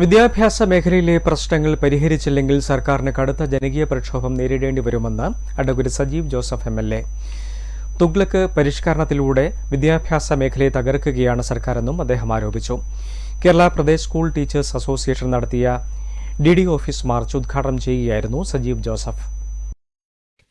വിദ്യാഭ്യാസ മേഖലയിലെ പ്രശ്നങ്ങൾ പരിഹരിച്ചില്ലെങ്കിൽ സർക്കാരിന് കടുത്ത ജനകീയ പ്രക്ഷോഭം നേരിടേണ്ടി വരുമെന്ന് advocate Sajeev Joseph M L A. Tughlaq പരിഷ്കരണത്തിലൂടെ വിദ്യാഭ്യാസ മേഖലയെ തകർക്കുകയാണ് സർക്കാരെന്നും അദ്ദേഹം ആരോപിച്ചു. Kerala Pradesh school teachers association നടത്തിയ ഡി ഡി ഓഫീസ് മാർച്ച് ഉദ്ഘാടനം ചെയ്യുകയായിരുന്നു സജീവ് ജോസഫ്.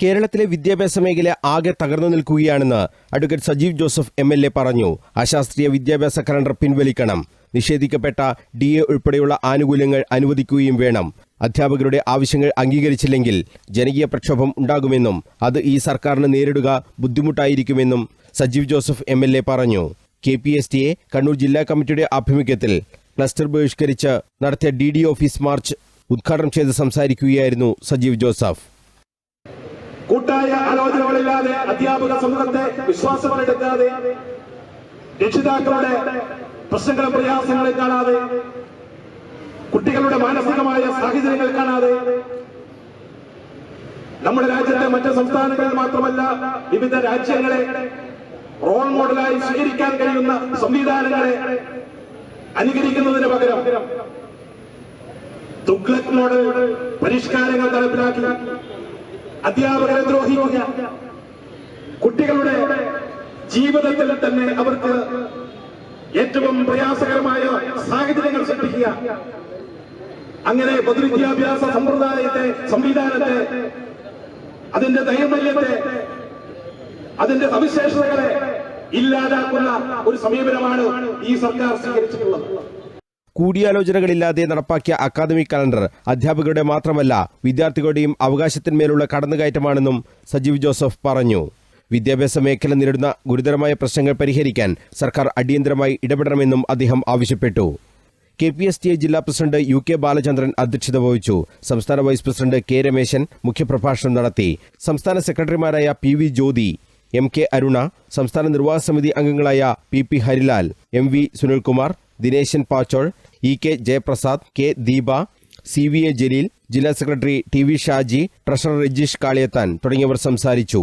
കേരളത്തിലെ വിദ്യാഭ്യാസ മേഖല ആകെ തകർന്നു നിൽക്കുകയാണെന്ന് അഡ്വക്കേറ്റ് സജീവ് ജോസഫ് എം പറഞ്ഞു. അശാസ്ത്രീയ വിദ്യാഭ്യാസ കലണ്ടർ പിൻവലിക്കണം. നിഷേധിക്കപ്പെട്ട ഡി എ ഉൾപ്പെടെയുള്ള ആനുകൂല്യങ്ങൾ അനുവദിക്കുകയും വേണം. അധ്യാപകരുടെ ആവശ്യങ്ങൾ അംഗീകരിച്ചില്ലെങ്കിൽ ജനകീയ പ്രക്ഷോഭം ഉണ്ടാകുമെന്നും അത് ഈ സർക്കാരിന് നേരിടുക ബുദ്ധിമുട്ടായിരിക്കുമെന്നും സജീവ് ജോസഫ് എം പറഞ്ഞു. കെ പി എസ് ടിയെ കണ്ണൂർ ജില്ലാ കമ്മിറ്റിയുടെ ആഭിമുഖ്യത്തിൽ ക്ലസ്റ്റർ ബഹിഷ്കരിച്ച് നടത്തിയ ഡി ഡി ഓഫീസ് മാർച്ച് ഉദ്ഘാടനം ചെയ്ത് സംസാരിക്കുകയായിരുന്നു സജീവ് ജോസഫ്. കൂട്ടായ ആലോചനകളില്ലാതെ അധ്യാപക സമൂഹത്തെ വിശ്വാസമെടുക്കാതെ രക്ഷിതാക്കളുടെ പ്രശ്നങ്ങളും പ്രയാസങ്ങളും കാണാതെ കുട്ടികളുടെ മാനസികമായ സാഹചര്യങ്ങൾ കാണാതെ നമ്മുടെ രാജ്യത്തെ മറ്റ് സംസ്ഥാനങ്ങളിൽ മാത്രമല്ല വിവിധ രാജ്യങ്ങളെ റോൾ മോഡലായി സ്വീകരിക്കാൻ കഴിയുന്ന സംവിധാനങ്ങളെ അനുകരിക്കുന്നതിന് പകരം തുഗ്ലക് മോഡൽ പരിഷ്കാരങ്ങൾ നടപ്പിലാക്കി അധ്യാപകരെ ദ്രോഹിക്കുക കുട്ടികളുടെ ജീവിതത്തിൽ തന്നെ അവർക്ക് ഏറ്റവും പ്രയാസകരമായ സാഹചര്യങ്ങൾ സൃഷ്ടിക്കുക. അങ്ങനെ പൊതുവിദ്യാഭ്യാസ സമ്പ്രദായത്തെ സംവിധാനത്തെ അതിന്റെ ദൈർമല്യത്തെ അതിന്റെ സവിശേഷതകളെ ഇല്ലാതാക്കുന്ന ഒരു സമീപനമാണ് ഈ സർക്കാർ സ്വീകരിച്ചിട്ടുള്ളത്. കൂടിയാലോചനകളില്ലാതെ നടപ്പാക്കിയ അക്കാദമിക് കലണ്ടർ അധ്യാപകരുടെ മാത്രമല്ല വിദ്യാർത്ഥികളുടെയും അവകാശത്തിന്മേലുള്ള കടന്നുകയറ്റമാണെന്നും സജീവ് ജോസഫ് പറഞ്ഞു. വിദ്യാഭ്യാസ മേഖല നേരിടുന്ന ഗുരുതരമായ പ്രശ്നങ്ങൾ പരിഹരിക്കാൻ സർക്കാർ അടിയന്തരമായി ഇടപെടണമെന്നും അദ്ദേഹം ആവശ്യപ്പെട്ടു. K P S T A ജില്ലാ പ്രസിഡന്റ് യു കെ ബാലചന്ദ്രൻ അധ്യക്ഷത വഹിച്ചു. സംസ്ഥാന വൈസ് പ്രസിഡന്റ് കെ രമേശൻ മുഖ്യപ്രഭാഷണം നടത്തി. സംസ്ഥാന സെക്രട്ടറിമാരായ P V Jyothi M K Aruna സംസ്ഥാന നിർവാഹ സമിതി അംഗങ്ങളായ P P Harilal M V Sunilkumar Dineshan Pachol E K Jayaprasad K Deepa C V A Jaleel ജില്ലാ secretary T V Shaji treasurer Rajeesh Kaliyathan തുടങ്ങിയവർ സംസാരിച്ചു.